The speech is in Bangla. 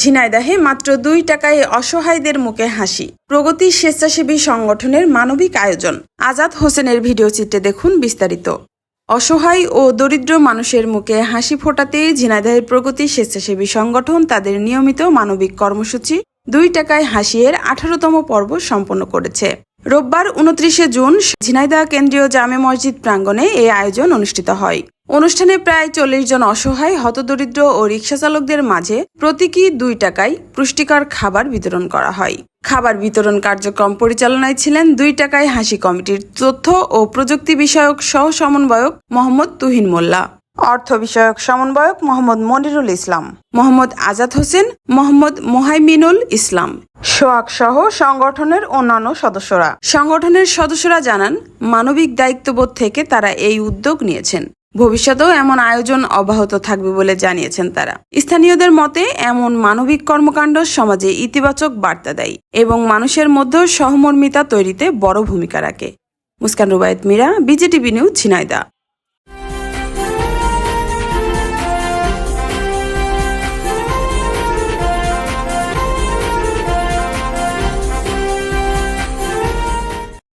ঝিনাইদাহে মাত্র দুই টাকায় অসহায়দের মুখে হাসি। প্রগতি স্বেচ্ছাসেবী সংগঠনের মানবিক আয়োজন। আজাদ হোসেনের ভিডিও চিত্রে দেখুন বিস্তারিত। অসহায় ও দরিদ্র মানুষের মুখে হাসি ফোটাতে ঝিনাইদহের প্রগতি স্বেচ্ছাসেবী সংগঠন তাদের নিয়মিত মানবিক কর্মসূচি দুই টাকায় হাসিয়ের আঠারোতম পর্ব সম্পন্ন করেছে। রোববার উনত্রিশে জুন ঝিনাইদহ কেন্দ্রীয় জামে মসজিদ প্রাঙ্গণে এই আয়োজন অনুষ্ঠিত হয়। অনুষ্ঠানে প্রায় চল্লিশ জন অসহায় হতদরিদ্র ও রিক্সা চালকদের মাঝে প্রতীকী দুই টাকায় পুষ্টিকর খাবার বিতরণ করা হয়। খাবার বিতরণ কার্যক্রম পরিচালনায় ছিলেন দুই টাকায় হাসি কমিটির তথ্য ও প্রযুক্তি বিষয়ক সহ সমন্বয়ক মোহাম্মদ তুহিন মোল্লা। অর্থ বিষয়ক সমন্বয়ক মোহাম্মদ মনিরুল ইসলাম। মোহাম্মদ আজাদ হোসেন মোহাম্মদ মোহাইমিনুল ইসলাম। সোয়াক সহ সংগঠনের অন্যান্য সদস্যরা। সংগঠনের সদস্যরা জানান মানবিক দায়িত্ববোধ থেকে তারা এই উদ্যোগ নিয়েছেন। ভবিষ্যতেও এমন আয়োজন অব্যাহত থাকবে বলে জানিয়েছেন তারা। স্থানীয়দের মতে, এমন মানবিক কর্মকাণ্ড সমাজে ইতিবাচক বার্তা দেয় এবং মানুষের মধ্যেও সহমর্মিতা তৈরিতে বড় ভূমিকা রাখে। Muskan Rubayat Mira, BJTV news Jhenaida